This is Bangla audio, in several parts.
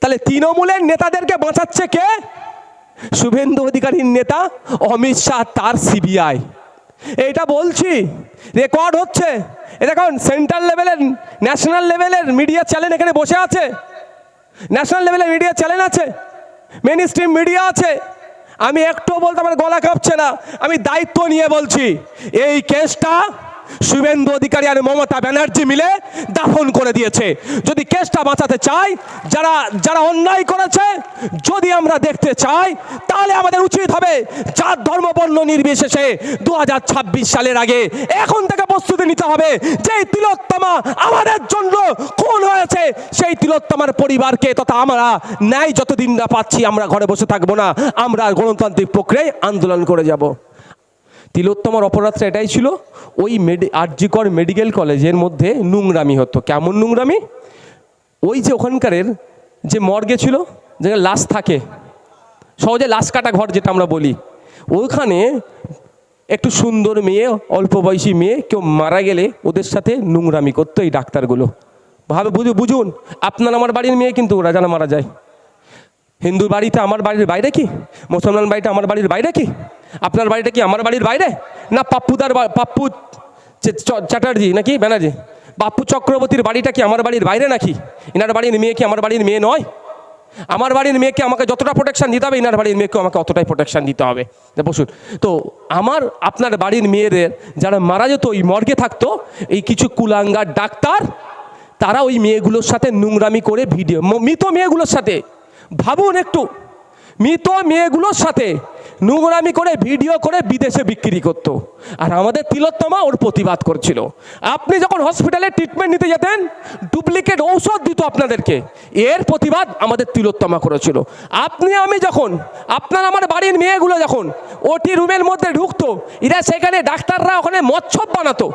তাহলে তৃণমূলের নেতাদেরকে বাঁচাচ্ছে কে? শুভেন্দু অধিকারীর নেতা অমিত শাহ, তার সিবিআই। এটা বলছি রেকর্ড হচ্ছে। এ দেখুন সেন্ট্রাল লেভেলের ন্যাশনাল লেভেলের মিডিয়া চ্যানেল এখানে বসে আছে। ন্যাশনাল লেভেলের মিডিয়া চ্যানেল আছে। মেন স্ট্রিম মিডিয়া আছে। আমি একটু বলতে আমার গলা কাঁপছে না। আমি দায়িত্ব নিয়ে বলছি, এই কেসটা শুভেন্দু অধিকারী আর মমতা ব্যানার্জি মিলে দাফন করে দিয়েছে। যদি কেসটা বাঁচাতে চাই, যারা যারা অন্যায় করেছে, যদি আমরা দেখতে চাই, তাহলে আমাদের উচিত হবে জাত, ধর্ম, বর্ণ নির্বিশেষে দুহাজার ছাব্বিশ সালের আগে এখন থেকে প্রস্তুতি নিতে হবে যে তিলোত্তমা আমাদের জন্য খুন হয়েছে। সেই তিলোত্তমার পরিবারকে তথা আমরা ন্যায় যতদিন না পাচ্ছি, আমরা ঘরে বসে থাকব না। আমরা গণতান্ত্রিক প্রক্রিয়ায় আন্দোলন করে যাব। তিলোত্তমার অপরাধটা এটাই ছিল, ওই মেডি, আরজিকর মেডিকেল কলেজের মধ্যে নোংরামি হতো। কেমন নোংরামি? ওই যে ওখানকারের যে মর্গে ছিল, যেখানে লাশ থাকে, সহজে লাশ কাটা ঘর যেটা আমরা বলি ওইখানে একটু সুন্দর মেয়ে, অল্প বয়সী মেয়ে কেউ মারা গেলে ওদের সাথে নোংরামি করতো এই ডাক্তারগুলো। ভাবে বুঝু, বুঝুন, আপনার আমার বাড়ির মেয়ে কিন্তু ওরা যেন মারা যায়। হিন্দু বাড়িতে আমার বাড়ির বাইরে কি? মুসলমান বাড়িটা আমার বাড়ির বাইরে কি? আপনার বাড়িটা কি আমার বাড়ির বাইরে? না পাপ্পুদার পাপ্পু চ্যাটার্জি নাকি ব্যানার্জি? পাপ্পু চক্রবর্তীর বাড়িটা কি আমার বাড়ির বাইরে নাকি? ইনার বাড়ির মেয়ে কি আমার বাড়ির মেয়ে নয়? আমার বাড়ির মেয়েকে আমাকে যতটা প্রোটেকশন দিতে হবে, ইনার বাড়ির মেয়েকেও আমাকে অতটাই প্রোটেকশান দিতে হবে। বসুন। তো আমার, আপনার বাড়ির মেয়েদের যারা মারা যেত, ওই মর্গে থাকতো, এই কিছু কুলাঙ্গার ডাক্তার, তারা ওই মেয়েগুলোর সাথে নোংরামি করে ভিডিও মৃত মেয়েগুলোর সাথে। ভাবুন একটু। মৃত মেয়েগুলোর সাথে নোংরামি করে, ভিডিও করে বিদেশে বিক্রি করতো। আর আমাদের তিলোত্তমা ওর প্রতিবাদ করছিল। আপনি যখন হসপিটালে ট্রিটমেন্ট নিতে যেতেন ডুপ্লিকেট ঔষধ দিত আপনাদেরকে। এর প্রতিবাদ আমাদের তিলোত্তমা করেছিল। আপনি, আমি যখন, আপনার আমার বাড়ির মেয়েগুলো যখন ওটি রুমের মধ্যে ঢুকতো, এরা সেখানে ডাক্তাররা ওখানে মচ্ছব বানাতো।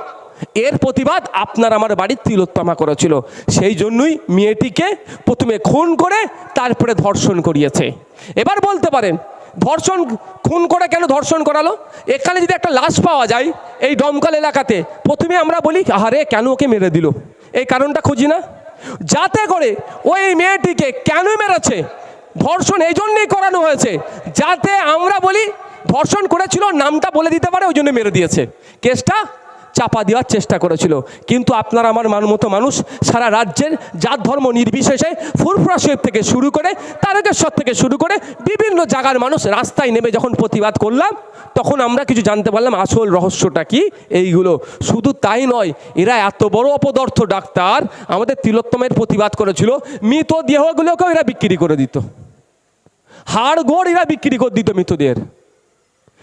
এর প্রতিবাদ আপনার আমার বাড়ির তিলোত্তমা করেছিল। সেই জন্যই মেয়েটিকে প্রথমে খুন করে তারপরে ধর্ষণ করিয়েছে। এবার বলতে পারেন, ধর্ষণ, খুন করে কেন ধর্ষণ করালো? এখানে যদি একটা লাশ পাওয়া যায় এই ডমকল এলাকাতে, প্রথমে আমরা বলি, আহারে, কেন ওকে মেরে দিল? এই কারণটা খুঁজি না। যাতে করে ওই মেয়েটিকে কেন মেরেছে? ধর্ষণ এই জন্যই করানো হয়েছে, যাতে আমরা বলি, ধর্ষণ করেছিল, নামটা বলে দিতে পারে, ওই জন্য মেরে দিয়েছে। কেসটা চাপা দেওয়ার চেষ্টা করেছিল। কিন্তু আপনার আমার মান মতো মানুষ সারা রাজ্যের জাত ধর্ম নির্বিশেষে ফুরফুরা শরীফ থেকে শুরু করে তারকেশ্বর থেকে শুরু করে বিভিন্ন জায়গার মানুষ রাস্তায় নেমে যখন প্রতিবাদ করলাম, তখন আমরা কিছু জানতে পারলাম আসল রহস্যটা কি? এইগুলো। শুধু তাই নয়, এরা এত বড় অপদার্থ ডাক্তার, আমাদের তিলোত্তমের প্রতিবাদ করেছিল, মৃত দেহগুলোকেও এরা বিক্রি করে দিত। হাড় গোড় এরা বিক্রি করে দিত মৃতদের।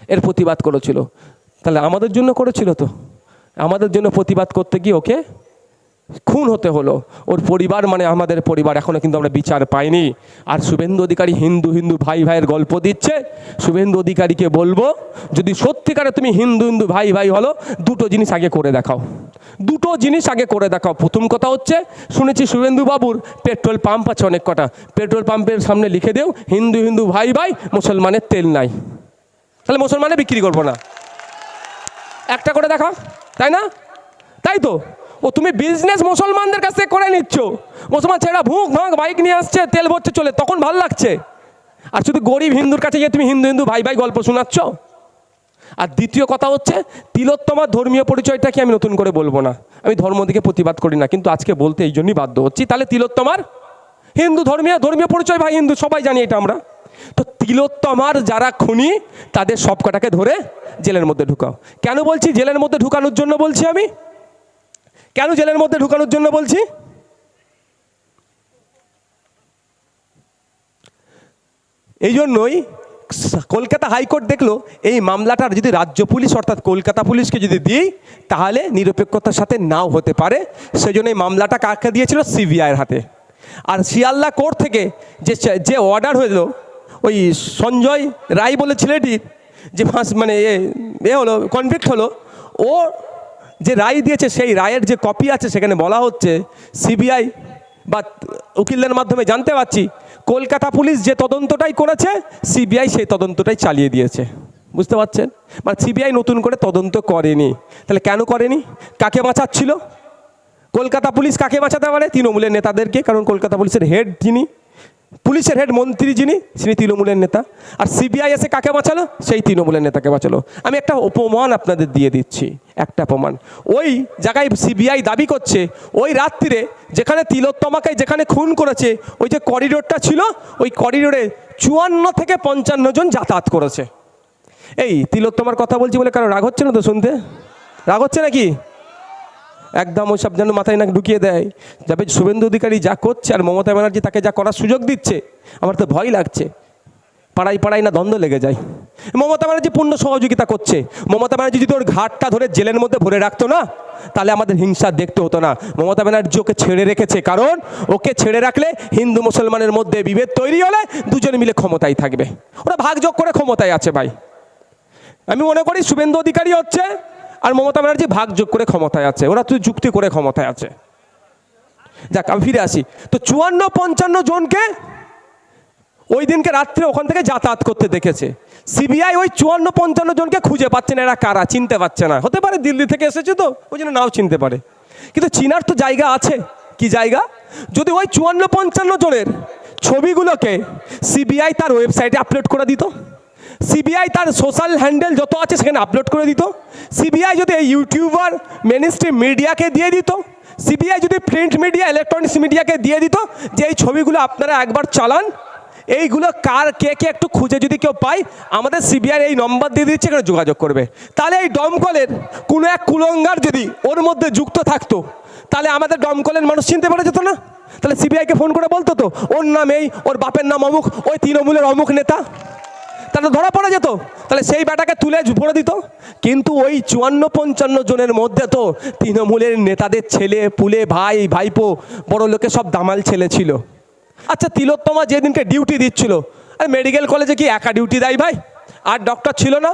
এর প্রতিবাদ করেছিল। তাহলে আমাদের জন্য করেছিল তো? আমাদের জন্য প্রতিবাদ করতে গিয়ে ওকে খুন হতে হলো। ওর পরিবার মানে আমাদের পরিবার, এখনও কিন্তু আমরা বিচার পাইনি। আর শুভেন্দু অধিকারী হিন্দু হিন্দু ভাই ভাইয়ের গল্প দিচ্ছে। শুভেন্দু অধিকারীকে বলব, যদি সত্যিকারে তুমি হিন্দু হিন্দু ভাই ভাই হলো, দুটো জিনিস আগে করে দেখাও। দুটো জিনিস আগে করে দেখাও। প্রথম কথা হচ্ছে, শুনেছি শুভেন্দু বাবুর পেট্রোল পাম্প আছে অনেক কটা। পেট্রোল পাম্পের সামনে লিখে দেও, হিন্দু হিন্দু ভাই ভাই মুসলমানের তেল নাই। তাহলে মুসলমানে বিক্রি করব না। একটা করে দেখা তাই না? তাই তো? ও, তুমি বিজনেস মুসলমানদের কাছ থেকে করে নিচ্ছ। মুসলমান ছেলেরা ভুঁক ভাঁক বাইক নিয়ে আসছে, তেল ভরছে, চলে, তখন ভালো লাগছে। আর শুধু গরিব হিন্দুর কাছে গিয়ে তুমি হিন্দু হিন্দু ভাই ভাই গল্প শোনাচ্ছ? আর দ্বিতীয় কথা হচ্ছে, তিলোত্তমার ধর্মীয় পরিচয়টা কি আমি নতুন করে বলব না? আমি ধর্ম দিকে প্রতিবাদ করি না, কিন্তু আজকে বলতে এই জন্যই বাধ্য হচ্ছি। তাহলে তিলোত্তমার হিন্দু ধর্মীয় ধর্মীয় পরিচয় ভাই হিন্দু, সবাই জানি এটা আমরা। তো তিলোত্তমার যারা খুনি, তাদের সব কটাকে ধরে জেলের মধ্যে ঢুকাও। কেন বলছি জেলের মধ্যে ঢুকানোর জন্য বলছি আমি? কেন জেলের মধ্যে ঢুকানোর জন্য বলছি? এই জন্যই কলকাতা হাইকোর্ট দেখল, এই মামলাটার যদি রাজ্য পুলিশ, অর্থাৎ কলকাতা পুলিশকে যদি দিই, তাহলে নিরপেক্ষতার সাথে নাও হতে পারে। সেজন্য এই মামলাটা কাকে দিয়েছিল? সিবিআইয়ের হাতে। আর শিয়ালদা কোর্ট থেকে যে যে অর্ডার হলো ওই সঞ্জয় রায় বলে ছেলেটি যে ফাঁস মানে এ এ হলো কনভিক্ট হলো। ও যে রায় দিয়েছে, সেই রায়ের যে কপি আছে, সেখানে বলা হচ্ছে সিবিআই বা উকিলদের মাধ্যমে জানতে পারছি, কলকাতা পুলিশ যে তদন্তটাই করেছে সিবিআই সেই তদন্তটাই চালিয়ে দিয়েছে। বুঝতে পারছেন? মানে সিবিআই নতুন করে তদন্ত করেনি। তাহলে কেন করেনি? কাকে বাঁচাচ্ছিল? কলকাতা পুলিশ কাকে বাঁচাতে পারে? তৃণমূলের নেতাদেরকে, কারণ কলকাতা পুলিশের হেড যিনি পুলিশের হেড মন্ত্রী যিনি তিনি তৃণমূলের নেতা। আর সিবিআই এসে কাকে বাঁচালো? সেই তৃণমূলের নেতাকে বাঁচালো। আমি একটা অপমান আপনাদের দিয়ে দিচ্ছি। একটা অপমান। ওই জায়গায় সিবিআই দাবি করছে, ওই রাত্রিরে যেখানে তিলোত্তমাকে যেখানে খুন করেছে, ওই যে করিডোরটা ছিল, ওই করিডোরে চুয়ান্ন থেকে পঞ্চান্ন জন যাতায়াত করেছে। এই তিলোত্তমার কথা বলছি বলে কারও রাগ হচ্ছে না তো শুনতে? রাগ হচ্ছে নাকি? একদম ওই সব যেন মাথায় না ঢুকিয়ে দেয়। যাবে শুভেন্দু অধিকারী যা করছে আর মমতা ব্যানার্জি তাকে যা করার সুযোগ দিচ্ছে, আমার তো ভয় লাগছে। পাড়াই পাড়াই না দ্বন্দ্ব লেগে যায়। মমতা ব্যানার্জি পূর্ণ সহযোগিতা করছে। মমতা ব্যানার্জি যদি ওর ঘাটটা ধরে জেলের মধ্যে ভরে রাখতো না, তাহলে আমাদের হিংসা দেখতে হতো না। মমতা ব্যানার্জি ওকে ছেড়ে রেখেছে কারণ ওকে ছেড়ে রাখলে হিন্দু মুসলমানের মধ্যে বিভেদ তৈরি হলে দুজনে মিলে ক্ষমতায় থাকবে। ওরা ভাগযোগ করে ক্ষমতায় আছে ভাই। আমি মনে করি শুভেন্দু অধিকারী হচ্ছে আর মমতা ব্যানার্জি ভাগ যোগ করে ক্ষমতায় আছে, ওরা তুই যুক্তি করে ক্ষমতায় আছে। যাক, আমি ফিরে আসি। তো চুয়ান্ন পঞ্চান্ন জনকে ওই দিনকে রাত্রে ওখান থেকে যাতায়াত করতে দেখেছে। সিবিআই ওই চুয়ান্ন পঞ্চান্ন জনকে খুঁজে পাচ্ছে না, এরা কারা চিনতে পারছে না। হতে পারে দিল্লি থেকে এসেছে তো, ওই জন্য নাও চিনতে পারে। কিন্তু চিনার তো জায়গা আছে। কি জায়গা? যদি ওই চুয়ান্ন পঞ্চান্ন জনের ছবিগুলোকে সিবিআই তার ওয়েবসাইটে আপলোড করে দিত সিবিআই তার সোশ্যাল হ্যান্ডেল যত আছে সেখানে আপলোড করে দিত। সিবিআই যদি ইউটিউবার মেন স্ট্রিম মিডিয়াকে দিয়ে দিত সিবিআই যদি প্রিন্ট মিডিয়া ইলেকট্রনিক্স মিডিয়াকে দিয়ে দিত, যে এই ছবিগুলো আপনারা একবার চালান, এইগুলো কার, কে কে একটু খুঁজে যদি কেউ পায়, আমাদের সিবিআই এই নম্বর দিয়ে দিচ্ছে, এখানে যোগাযোগ করবে। তাহলে এই দমকলের কোনো এক কুলঙ্গার যদি ওর মধ্যে যুক্ত থাকতো, তাহলে আমাদের দমকলের মানুষ চিনতে পারা যেত না। তাহলে সিবিআইকে ফোন করে বলতো তো, ওর নাম এই, ওর বাপের নাম অমুক, ওই তৃণমূলের অমুক নেতা। তাহলে ধরা পড়া যেত। তাহলে সেই ব্যাটাকে তুলে ভরে দিত। কিন্তু ওই চুয়ান্ন পঞ্চান্ন জনের মধ্যে তো তৃণমূলের নেতাদের ছেলে, পুলে, ভাই, ভাইপো, বড় লোকে সব দামাল ছেলে ছিল। আচ্ছা তিলোত্তমা যেদিনকে ডিউটি দিচ্ছিল, আর মেডিকেল কলেজে কি একা ডিউটি দেয় ভাই? আর ডক্টর ছিল না,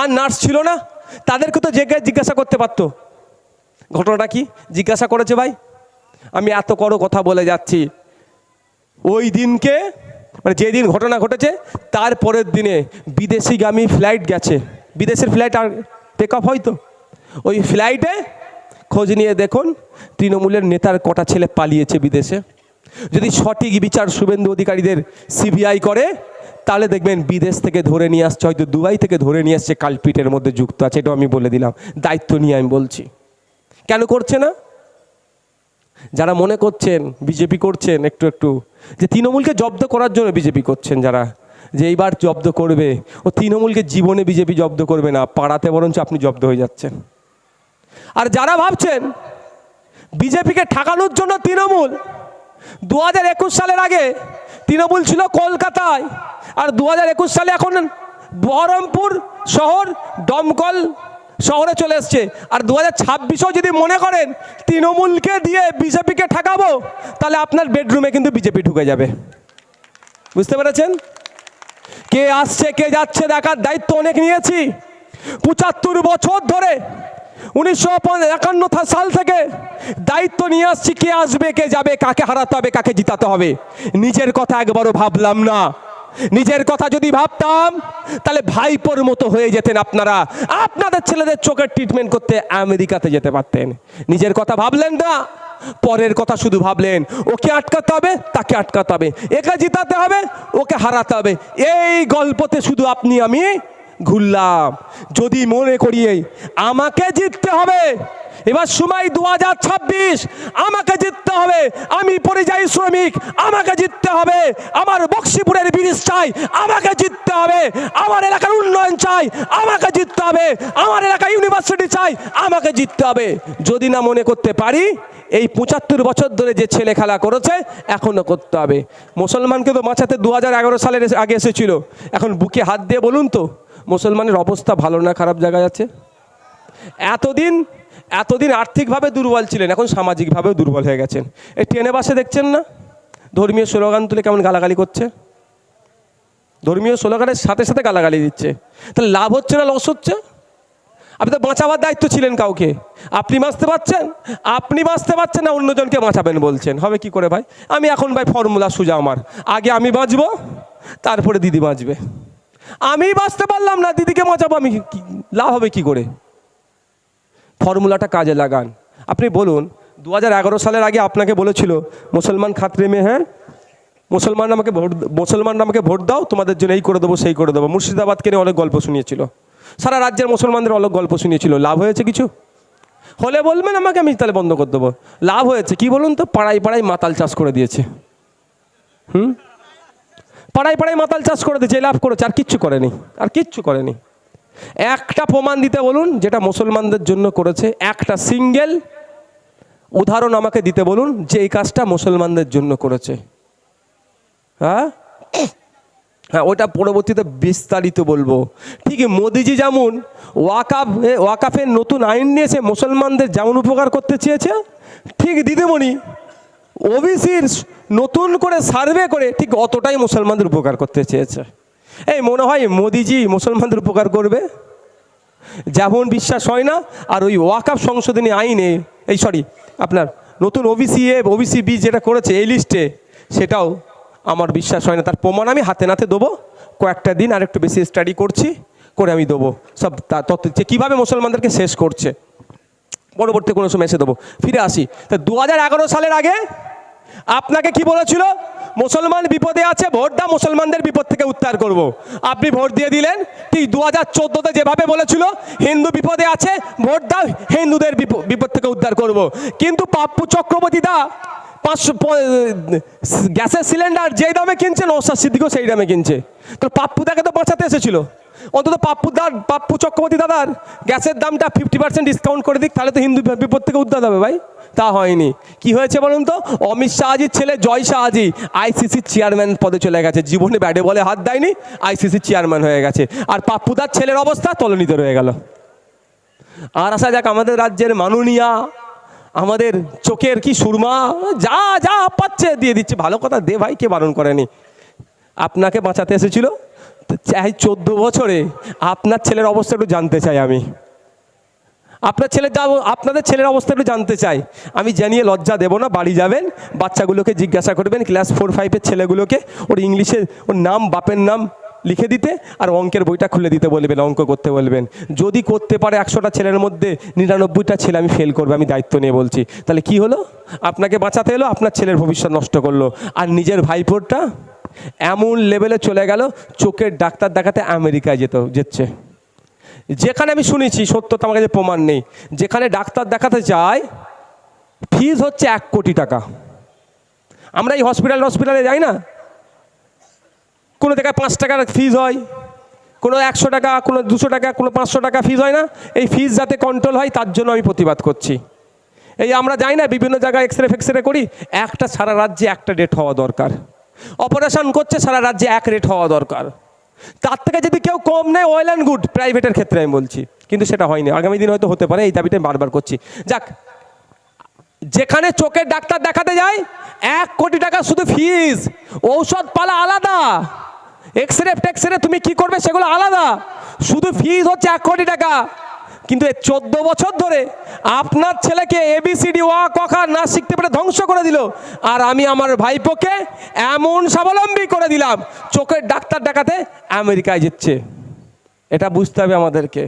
আর নার্স ছিল না, তাদেরকে তো জেগে জিজ্ঞাসা করতে পারতো। ঘটনাটা কি? জিজ্ঞাসা করেছে ভাই। আমি এত বড় কথা বলে যাচ্ছি। ওই দিনকে মানে যেদিন ঘটনা ঘটেছে, তার পরের দিনে বিদেশিগামী ফ্লাইট গেছে। বিদেশের ফ্লাইট আর টেক অফ হয়তো। ওই ফ্লাইটে খোঁজ নিয়ে দেখুন, তৃণমূলের নেতার কটা ছেলে পালিয়েছে বিদেশে। যদি সঠিক বিচার শুভেন্দু অধিকারীদের সিবিআই করে, তাহলে দেখবেন বিদেশ থেকে ধরে নিয়ে আসছে, হয়তো দুবাই থেকে ধরে নিয়ে আসছে, কালপিটের মধ্যে যুক্ত আছে, এটাও আমি বলে দিলাম। দায়িত্ব নিয়ে আমি বলছি। কেন করছে না? যারা মনে করছেন, বিজেপি করছেন, একটু একটু যে তৃণমূলকে জব্দ করার জন্য বিজেপি করছেন যারা, যে এইবার জব্দ করবে। ও তৃণমূলকে জীবনে বিজেপি জব্দ করবে না, পাড়াতে বরঞ্চ আপনি জব্দ হয়ে যাচ্ছেন। আর যারা ভাবছেন বিজেপিকে ঠাকানোর জন্য তৃণমূল দু হাজার একুশ সালের আগে তৃণমূল ছিল কলকাতায়, আর দু হাজার একুশ সালে এখন বহরমপুর শহর দমকল শহরে চলে এসছে। আর দু হাজার ছাব্বিশেও যদি মনে করেন তৃণমূলকে দিয়ে বিজেপিকে ঠেকাবো, তাহলে আপনার বেডরুমে কিন্তু বিজেপি ঢুকে যাবে। বুঝতে পেরেছেন? কে আসছে, কে যাচ্ছে, দেখার দায়িত্ব অনেক নিয়েছি। পঁচাত্তর বছর ধরে, উনিশশো একান্ন সাল থেকে দায়িত্ব নিয়ে আসছি, কে আসবে, কে যাবে, কাকে হারাতে হবে, কাকে জিতাতে হবে। নিজের কথা একবারও ভাবলাম না। নিজের কথা যদি ভাবতাম, তাহলে ভাইপোর মতো হয়ে যেতেন আপনারা। আপনাদের ছেলেদের চোখের ট্রিটমেন্ট করতে আমেরিকাতে যেতে পারতেন। নিজের কথা ভাবলেন না, পরের কথা শুধু ভাবলেন, ওকে আটকাতে হবে, তাকে আটকাতে হবে। একে জিতাতে হবে, ওকে হারাতে হবে। এই গল্পতে শুধু আপনি, আমি ঘুরলাম। যদি মনে করিয়ে আমাকে জিততে হবে, এবার সময় দু হাজার ছাব্বিশ, আমাকে জিততে হবে, আমি পরিযায়ী শ্রমিক, আমাকে জিততে হবে, আমার বক্সিপুরের ব্রিজ চাই, আমাকে জিততে হবে, আমার এলাকার উন্নয়ন চাই, আমাকে জিততে হবে, আমার এলাকায় ইউনিভার্সিটি চাই, আমাকে জিততে হবে। যদি না মনে করতে পারি, এই পঁচাত্তর বছর ধরে যে ছেলে খেলা করেছে, এখনও করতে হবে। মুসলমানকে তো বাঁচাতে দু হাজার এগারো সালের আগে এসেছিল। এখন বুকে হাত দিয়ে বলুন তো মুসলমানের অবস্থা ভালো না, খারাপ জায়গায় আছে? এতদিন এতদিন আর্থিকভাবে দুর্বল ছিলেন, এখন সামাজিকভাবেও দুর্বল হয়ে গেছেন। এই ট্রেনে বাসে দেখছেন না? ধর্মীয় স্লোগান তুলে কেমন গালাগালি করছে? ধর্মীয় স্লোগানের সাথে সাথে গালাগালি দিচ্ছে। তাহলে লাভ হচ্ছে না, লস হচ্ছে? আপনি তো বাঁচাবার দায়িত্ব ছিলেন কাউকে। আপনি বাঁচতে পারছেন? আপনি বাঁচতে পারছেন না, অন্যজনকে বাঁচাবেন বলছেন। হবে কি করে ভাই? আমি এখন ভাই ফর্মুলা সোজা আমার। আগে আমি বাঁচবো, তারপরে দিদি বাঁচবে। আমি বাঁচতে পারলাম না, দিদিকে বাঁচাবো আমি লাভ হবে কি করে? ফর্মুলাটা কাজে লাগান। আপনি বলুন দু হাজার এগারো সালের আগে আপনাকে বলেছিল, মুসলমান খাতরে মেয়ে হ্যাঁ? মুসলমান আমাকে ভোট মুসলমানরা আমাকে ভোট দাও, তোমাদের জন্য এই করে দেবো, সেই করে দেবো। মুর্শিদাবাদকে নিয়ে অনেক গল্প শুনিয়েছিল। সারা রাজ্যের মুসলমানদের অনেক গল্প শুনিয়েছিল। লাভ হয়েছে কিছু? হলে বলবেন আমাকে, আমি তাহলে বন্ধ করে দেবো। লাভ হয়েছে, কি বলুন তো? পাড়ায় পাড়ায় মাতাল চাষ করে দিয়েছে। হুম? পাড়ায় পাড়ায় মাতাল চাষ করে দিয়েছে লাভ করেছে, আর কিচ্ছু করেনি, আর কিচ্ছু করেনি। একটা প্রমাণ দিতে বলুন, যেটা মুসলমানদের জন্য করেছে, একটা সিঙ্গেল উদাহরণ আমাকে দিতে বলুন, যে এই কাজটা মুসলমানদের জন্য করেছে। হ্যাঁ? হ্যাঁ ওটা পরবর্তীতে বিস্তারিত বলব। ঠিক মোদিজি যেমন ওয়াকাফ ওয়াকাফের নতুন আইন নিয়েছে মুসলমানদের যেমন উপকার করতে চেয়েছে, ঠিক দিদিমণি ওবিসির নতুন করে সার্ভে করে ঠিক অতটাই মুসলমানদের উপকার করতে চেয়েছে। এই মনে হয় মোদিজি মুসলমানদের উপকার করবে? যেমন বিশ্বাস হয় না? আর ওই ওয়াকাফ সংশোধনী আইনে, এই সরি, আপনার নতুন ওবিসি এ, ওবিসি বি যেটা করেছে এই লিস্টে, সেটাও আমার বিশ্বাস হয় না। তার প্রমাণ আমি হাতে নাতে দেবো। কয়েকটা দিন আর একটু বেশি স্টাডি করছি, করে আমি দেবো। সব তা- তথ্য যে কীভাবে মুসলমানদেরকে শেষ করছে। পরবর্তী কোনো সময় এসে দেবো। ফিরে আসি। তা দু হাজার এগারো সালের আগে আপনাকে কি বলেছিল? মুসলমান বিপদে আছে, ভোট দাও, মুসলমানদের বিপদ থেকে উদ্ধার করব। আপনি ভোট দিয়ে দিলেন। ঠিক দু হাজার চোদ্দোতে যেভাবে বলেছিল, হিন্দু বিপদে আছে, ভোট দাও, হিন্দুদের বিপ- বিপদ থেকে উদ্ধার করব। কিন্তু পাপ্পু চক্রবর্তী দা পাঁচশো গ্যাসের সিলিন্ডার যেই দামে কিনছে নৌসাদ সিদ্দিকও সেই দামে কিনছে। তো পাপ্পু তাকে তো বাঁচাতে এসেছিল। অন্তত পাপ্পু দার, পাপ্পু চক্রবর্তী দাদার গ্যাসের দামটা ফিফটি পার্সেন্ট ডিসকাউন্ট করে দিক, তাহলে তো হিন্দু বিপদ থেকে উদ্ধার হবে ভাই। তা হয়নি। কি হয়েছে বলুন তো? অমিত শাহজির ছেলে জয় শাহজি আইসিসির চেয়ারম্যান পদে চলে গেছে। জীবনে ব্যাটে বলে হাত দেয়নি আইসিসির চেয়ারম্যান হয়ে গেছে। আর পাপ্পুদার ছেলের অবস্থা তলনিতে রয়ে গেল। আর আসা যাক, আমাদের রাজ্যের মাননীয়া, আমাদের চোখের কি সুরমা, যা যা পাচ্ছে দিয়ে দিচ্ছে। ভালো কথা দে ভাই, কে বারণ করেনি। আপনাকে বাঁচাতে এসেছিল চাই চোদ্দ বছরে আপনার ছেলের অবস্থা একটু জানতে চাই আমি। আপনার ছেলের যা আপনাদের ছেলের অবস্থা একটু জানতে চাই। আমি জানিয়ে লজ্জা দেবো না, বাড়ি যাবেন, বাচ্চাগুলোকে জিজ্ঞাসা করবেন, ক্লাস ফোর ফাইভের ছেলেগুলোকে ওর ইংলিশে ওর নাম, বাপের নাম লিখে দিতে আর অঙ্কের বইটা খুলে দিতে বলবেন, অঙ্ক করতে বলবেন। যদি করতে পারে একশোটা ছেলের মধ্যে নিরানব্বইটা ছেলে আমি ফেল করবে, আমি দায়িত্ব নিয়ে বলছি। তাহলে কি হলো? আপনাকে বাঁচাতে এলো, আপনার ছেলের ভবিষ্যৎ নষ্ট করল। আর নিজের ভাইপোরটা এমন লেভেলে চলে গেল, চোখের ডাক্তার দেখাতে আমেরিকায় যেত, যেচ্ছে। যেখানে আমি শুনেছি সত্যতা আমার কাছে প্রমাণ নেই, যেখানে ডাক্তার দেখাতে যায় ফিজ হচ্ছে এক কোটি টাকা। আমরা এই হসপিটাল হসপিটালে যাই না? কোনো জায়গায় পাঁচ টাকার ফিজ হয়, কোনো একশো টাকা, কোনো দুশো টাকা, কোনো পাঁচশো টাকা ফিজ হয় না। এই ফিজ যাতে কন্ট্রোল হয়, তার জন্য আমি প্রতিবাদ করছি। এই আমরা যাই না, বিভিন্ন জায়গায় এক্স রে ফেক্স রে করি, একটা সারা রাজ্যে একটা ডেট হওয়া দরকার। অপারেশন করছে, সারা রাজ্যে এক রেট হওয়া দরকার। তার থেকে যদি কেউ কম নেয় ওয়েল অ্যান্ড গুড প্রাইভেটের ক্ষেত্রে আমি বলছি। কিন্তু সেটা হয়নি। আগামী দিন হয়তো হতে পারে, এই দাবিটা আমি বারবার করছি। যাক, যেখানে চোখের ডাক্তার দেখাতে যায়, এক কোটি টাকা শুধু ফিজ ঔষধ পালা আলাদা। এক্স রে টেক্স রে তুমি কি করবে, সেগুলো আলাদা। শুধু ফিজ হচ্ছে এক কোটি টাকা। কিন্তু এই চোদ্দ বছর ধরে আপনার ছেলেকে এবিসিডি ওয়া কখা না শিখতে পেরে ধ্বংস করে দিল। আর আমি আমার ভাইপোকে এমন স্বাবলম্বী করে দিলাম, চোখের ডাক্তার দেখাতে আমেরিকায় যাচ্ছে। এটা বুঝতে হবে আমাদেরকে।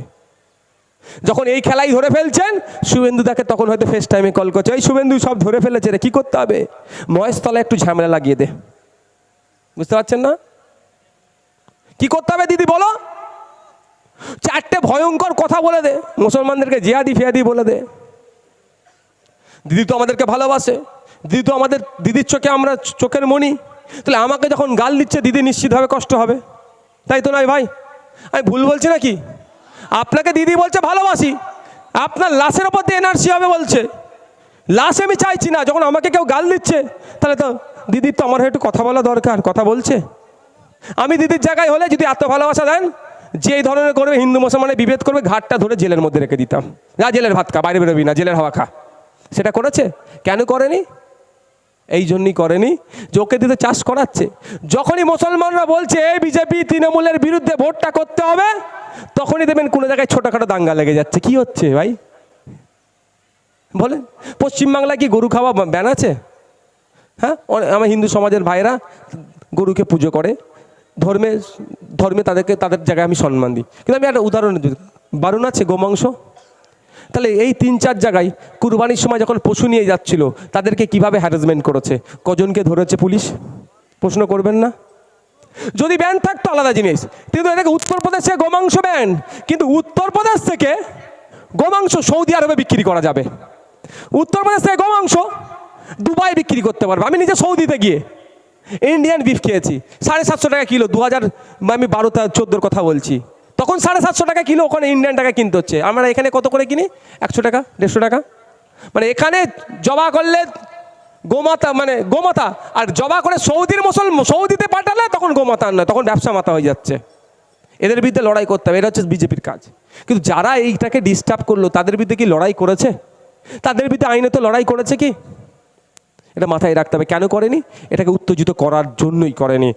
যখন এই খেলাই ধরে ফেলছেন, শুভেন্দু তাকে তখন হয়তো ফেস টাইমে কল করছে। এই শুভেন্দু সব ধরে ফেলেছে রে, কী করতে হবে? মহেশতলা একটু ঝামেলা লাগিয়ে দে। বুঝতে পারছেন না? কি করতে হবে দিদি বলো? চারটে ভয়ঙ্কর কথা বলে দে। মুসলমানদেরকে জিয়াদি ফিয়াদি বলে দে। দিদি তো আমাদেরকে ভালোবাসে। দিদি তো আমাদের, দিদির চোখে আমরা চোখের মণি। তাহলে আমাকে যখন গাল দিচ্ছে, দিদি নিশ্চিতভাবে কষ্ট হবে। তাই তো নয় ভাই? আমি ভুল বলছি নাকি? আপনাকে দিদি বলছে, ভালোবাসি। আপনার লাশের ওপর দিয়ে এনআরসি হবে বলছে। লাশ আমি চাইছি না। যখন আমাকে কেউ গাল দিচ্ছে, তাহলে তো দিদির তো আমার একটু কথা বলা দরকার। কথা বলছে। আমি দিদির জায়গায় হলে যদি এত ভালোবাসা দেন যে ধরনের করবে, হিন্দু, মুসলমানের বিভেদ করবে, ঘাটটা ধরে জেলের মধ্যে রেখে দিতাম। না জেলের ভাত খা, বাইরে বেরোবি না, জেলের হাওয়া খা। সেটা করেছে? কেন করেনি? এই জন্যই করেনি। ওকে দিতে চাষ করাচ্ছে। যখনই মুসলমানরা বলছে, এই বিজেপি তৃণমূলের বিরুদ্ধে ভোটটা করতে হবে, তখনই দেবেন কোনো জায়গায় ছোটোখাটো দাঙ্গা লেগে যাচ্ছে। কি হচ্ছে ভাই? বলেন, পশ্চিমবাংলায় কি গরু খাওয়া ব্যান আছে? হ্যাঁ? আমার হিন্দু সমাজের ভাইরা গরুকে পুজো করে। ধর্মে ধর্মে তাদেরকে, তাদের জায়গায় আমি সম্মান দিই। কিন্তু আমি একটা উদাহরণ দিই। আছে, গোমাংস? তাহলে এই তিন চার জায়গায় কুরবানির সময় যখন পশু নিয়ে যাচ্ছিল, তাদেরকে কীভাবে হ্যারাসমেন্ট করেছে? কজনকে ধরেছে পুলিশ? প্রশ্ন করবেন না? যদি ব্যান থাকতো আলাদা জিনিস। কিন্তু এটাকে উত্তরপ্রদেশে গোমাংস ব্যান কিন্তু উত্তরপ্রদেশ থেকে গোমাংস সৌদি আরবে বিক্রি করা যাবে। উত্তরপ্রদেশ থেকে গোমাংস দুবাই বিক্রি করতে পারবে। আমি নিজে সৌদিতে গিয়ে ইন্ডিয়ান বিফ খেয়েছি। সাড়ে সাতশো টাকা কিলো, দু হাজার, আমি বারো চোদ্দোর কথা বলছি। তখন সাড়ে সাতশো টাকা কিলো ওখানে ইন্ডিয়ান টাকা কিনতে হচ্ছে। আমরা এখানে কত করে কিনি? একশো টাকা, দেড়শো টাকা? মানে এখানে জবা করলে গোমাতা মানে গোমাতা, আর জবা করে সৌদির মুসল, সৌদিতে পাঠালে তখন গোমাতা নয়, তখন ব্যবসা মাতা হয়ে যাচ্ছে। এদের বিরুদ্ধে লড়াই করতে হবে, এটা হচ্ছে বিজেপির কাজ। কিন্তু যারা এইটাকে ডিস্টার্ব করল, তাদের বিরুদ্ধে কি লড়াই করেছে? তাদের বিরুদ্ধে আইনে তো লড়াই করেছে কি? এটা মাথায় রাখতে হবে। কেন করেনি? এটাকে উত্তেজিত করার জন্যই করেনি।